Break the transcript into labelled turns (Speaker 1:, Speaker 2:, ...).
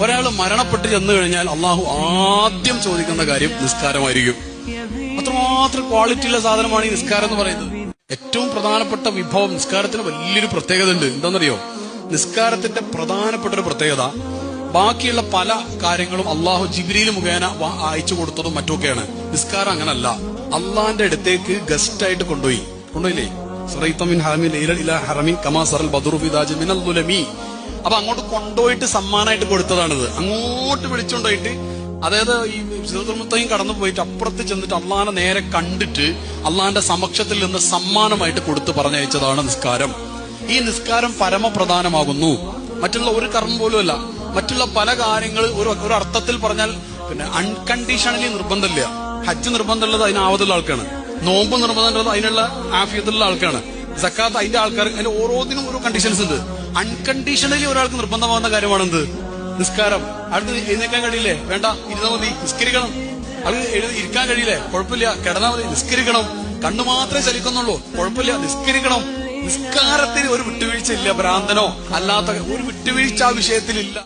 Speaker 1: ഒരാൾ മരണപ്പെട്ട് ചെന്നു കഴിഞ്ഞാൽ അള്ളാഹു ആദ്യം ചോദിക്കുന്ന കാര്യം നിസ്കാരമായിരിക്കും. അത്രമാത്രം ക്വാളിറ്റി ഉള്ള സാധനമാണ് ഈ നിസ്കാരം എന്ന് പറയുന്നത്. ഏറ്റവും പ്രധാനപ്പെട്ട വിഭവം നിസ്കാരത്തിന് വലിയൊരു പ്രത്യേകത ഉണ്ട് എന്താണെന്നറിയോ? നിസ്കാരത്തിന്റെ പ്രധാനപ്പെട്ട ഒരു പ്രത്യേകത ബാക്കിയുള്ള പല കാര്യങ്ങളും അള്ളാഹു ജിബ്രീൽ മുഖേന അയച്ചു കൊടുത്തതും മറ്റുമൊക്കെയാണ്. നിസ്കാരം അങ്ങനല്ല. അള്ളാന്റെ അടുത്തേക്ക് ഗസ്റ്റ് ആയിട്ട് കൊണ്ടുപോയി. കൊണ്ടുപോയില്ലേ? ഹറമിൻ ഹറമിൻ കമാ സറൽ ബദറു ഫിദാജ് മിനൽ അപ്പൊ അങ്ങോട്ട് കൊണ്ടുപോയിട്ട് സമ്മാനമായിട്ട് കൊടുത്തതാണിത്. അങ്ങോട്ട് വിളിച്ചുകൊണ്ടായിട്ട് അതായത് ഈ സിറുമുത്തയും കടന്നു പോയിട്ട് അപ്പുറത്ത് ചെന്നിട്ട് അള്ളാഹാനെ നേരെ കണ്ടിട്ട് അള്ളാഹാന്റെ സമക്ഷത്തിൽ നിന്ന് സമ്മാനമായിട്ട് കൊടുത്ത് പറഞ്ഞയച്ചതാണ് നിസ്കാരം. ഈ നിസ്കാരം പരമപ്രധാനമാകുന്നു. മറ്റുള്ള ഒരു കർമ്മം പോലും അല്ല. മറ്റുള്ള പല കാര്യങ്ങൾ ഒരു ഒരു അർത്ഥത്തിൽ പറഞ്ഞാൽ പിന്നെ അൺകണ്ടീഷണലി നിർബന്ധമില്ല. ഹജ്ജ് നിർബന്ധമുള്ളത് അതിന് ആവതുള്ള ആൾക്കാണ്. നോമ്പ് നിർബന്ധമുള്ളത് അതിനുള്ള ആഫിയത്തുള്ള ആൾക്കാണ്. സക്കാത്ത് അതിന്റെ ആൾക്കാർ അതിന്റെ ഓരോന്നിനും ഓരോ കണ്ടീഷൻസ് ഉണ്ട്. അൺകണ്ടീഷണലി ഒരാൾക്ക് നിർബന്ധമാകുന്ന കാര്യമാണെന്ത്? നിസ്കാരം. അടുത്ത് എഴുന്നേക്കാൻ കഴിയില്ലേ? വേണ്ട. ഇരുന്നാ മതി. നിസ്കരിക്കണം. അത് എഴുതി ഇരിക്കാൻ കഴിയില്ലേ? കുഴപ്പമില്ല. കിടന്നാ മതി. നിസ്കരിക്കണം. കണ്ണു മാത്രമേ ചലിക്കുന്നുള്ളൂ. കുഴപ്പമില്ല. നിസ്കരിക്കണം. നിസ്കാരത്തിന് ഒരു വിട്ടുവീഴ്ച ഇല്ല ഭ്രാന്തനോ അല്ലാത്ത ഒരു വിട്ടുവീഴ്ച ആ വിഷയത്തിലില്ല.